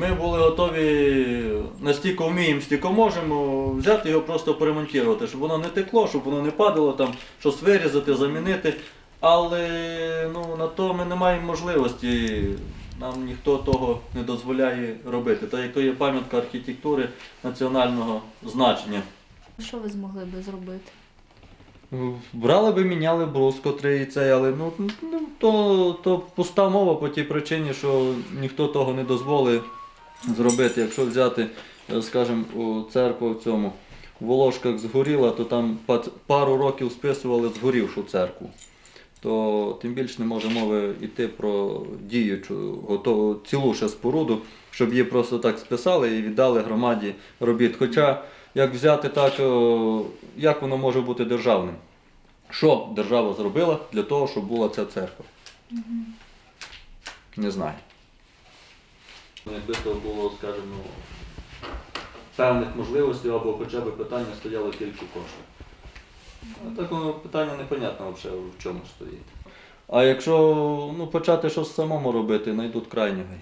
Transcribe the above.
Ми були готові настільки вміємо, стільки можемо взяти його просто поремонтувати, щоб воно не текло, щоб воно не падало, там щось вирізати, замінити. Але ну, на то ми не маємо можливості. Нам ніхто того не дозволяє робити. Та як то є пам'ятка архітектури національного значення. Що ви змогли би зробити? Брали би, міняли брус, котрий цей, але ну, ну, то, то пуста мова по тій причині, що ніхто того не дозволить зробити. Якщо взяти, е, скажімо, церкву в цьому в Волошках згоріла, то там пару років списували згорівшу церкву. То тим більше не може мови йти про діючу, готову цілу ще споруду, щоб її просто так списали і віддали громаді робіт. Хоча, як взяти так, як воно може бути державним? Що держава зробила для того, щоб була ця церква? Не знаю. Якби то було, скажімо, певних можливостей або хоча б питання стояло тільки коштів. А так воно питання непонятно взагалі, в чому стоїть. А якщо ну, почати щось самому робити, знайдуть крайнього.